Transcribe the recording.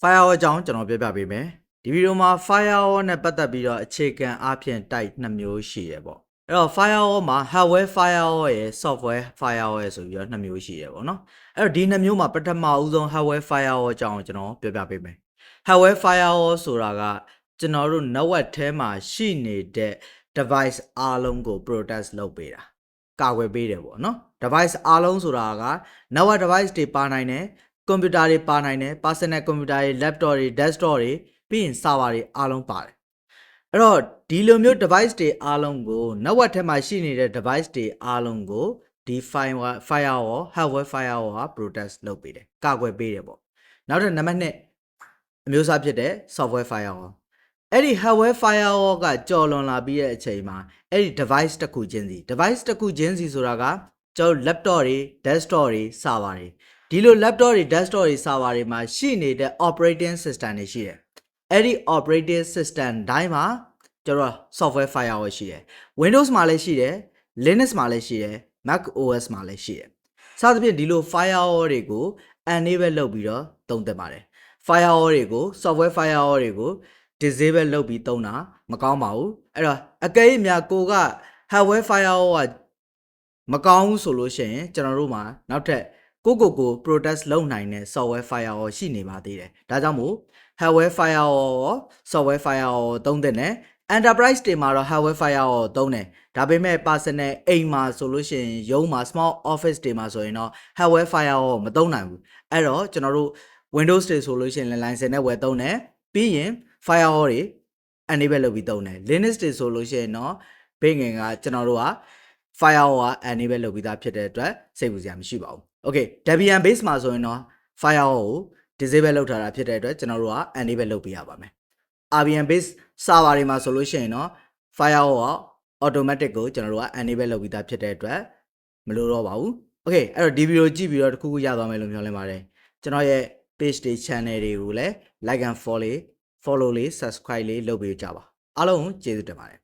firewall အကြောင်းကျွန်တော်ပြောပြပေးမယ်ဒီဗီဒီယိုမှာ firewall နဲ့ပတ်သက်ပြီးတော့အခြေခံအဖြစ် type နှစ်မျိုးရှိရပေါ့အဲ့တော့ firewall မှာ hardware firewall ရယ် software firewall ရယ်ဆိုပြီးတော့နှစ်မျိုးရှိရပေါ့နော်အဲ့တော့ဒီနှစ်မျိုးမှာပထမဦးဆုံး hardware firewall အကြောင်းကိုကျွန်တော်ပြောပြပေးမယ် hardware firewall ဆိုတာကကျွန်တော်တို့ network ထဲမှာရှိနေတဲ့ device အားလုံးကို protect လုပ်ပေးတာကာကွယ်ပေးတယ်ပေါ့နော် device အားလုံးဆိုတာက network device တွေပါနိုင်တယ် ကွန်ပျူတာတွေပါနိုင်တယ် personal computer တွေ laptop တွေ desktop တွေပြီးရင် server တွေအားလုံးပါတယ်အဲ့တော့ဒီလိုမျိုး device တွေအားလုံးကို network ထဲမှာရှိနေတဲ့ device တွေအားလုံးကိုဒီ firewall firewall hardware firewall က protect လုပ်ပေးတယ်ကာကွယ်ပေးတယ်ပေါ့နောက်တစ်နံပါတ်2အမျိုးအစားဖြစ်တဲ့ software firewall အဲ့ဒီ hardware firewall ကကြော်လွန်လာပြီးတဲ့အချိန်မှာအဲ့ဒီ device တစ်ခုချင်းစီ device တစ်ခုချင်းစီဆိုတာကကျွန်တော်တို့ laptop တွေ desktop တွေ server တွေ ဒီလို laptop တွေ desktop တွေ server တွေမှာရှိနေတဲ့ operating system တွေရှိတယ်အဲ့ဒီ operating system တိုင်းမှာကျွန်တော်တို့ software firewall ရှိတယ် Windows မှာလည်းရှိတယ် Linux မှာလည်းရှိတယ် Mac OS မှာလည်းရှိတယ်စသဖြင့်ဒီလို firewall တွေကို enable လုပ်ပြီးတော့သုံးသပ်ပါတယ် firewall တွေကို software firewall တွေကို disable လုပ်ပြီးသုံးတာမကောင်းပါဘူးအဲ့တော့အကယ်၍များကိုက hardware firewall ကမကောင်းဘူးဆိုလို့ရှိရင်ကျွန်တော်တို့မှာနောက်ထပ် ကိုကိုကို protect လုပ်နိုင်တဲ့ software firewall ရှိနေပါသေးတယ်ဒါကြောင့်မို့ hardware firewall ရော software firewall ရောသုံးတဲ့နဲ့ enterprise တွေမှာတော့ hardware firewall ကိုသုံးတယ်ဒါပေမဲ့ personal အိမ်မှာဆိုလို့ရှိရင်ရုံးမှာ small office တွေမှာဆိုရင်တော့ hardware firewall ကိုမသုံးနိုင်ဘူးအဲ့တော့ကျွန်တော်တို့ Windows တွေဆိုလို့ရှိရင်လည်း license နဲ့ဝယ်သုံးတယ်ပြီးရင် firewall တွေ enable လုပ်ပြီးသုံးတယ် Linux တွေဆိုလို့ရှိရင်တော့ဘေးငင်ကကျွန်တော်တို့က firewall က enable လုပ်ပြီးသားဖြစ်တဲ့အတွက်စိတ်ပူစရာမရှိပါဘူး Okay Debian base မှာဆိုရင်တော့ firewall ကို disable လုပ်ထားတာဖြစ်တဲ့အတွက်ကျွန်တော်တို့က enable လုပ်ပေးရပါမယ် RBN base server တွေမှာဆိုလို့ရှိရင်တော့ firewall က automatic ကိုကျွန်တော်တို့က enable လုပ်ပြီးသားဖြစ်တဲ့အတွက်မလိုတော့ပါဘူး Okay အဲ့တော့ဒီဗီဒီယိုကြည့်ပြီးတော့တခုခုရသွားမယ်လို့မျှော်လင့်ပါတယ်ကျွန်တော်ရဲ့ page တွေ channel တွေကိုလည်း like and follow follow လေး subscribe လေးလုပ်ပေးကြပါအားလုံးကျေးဇူးတင်ပါတယ်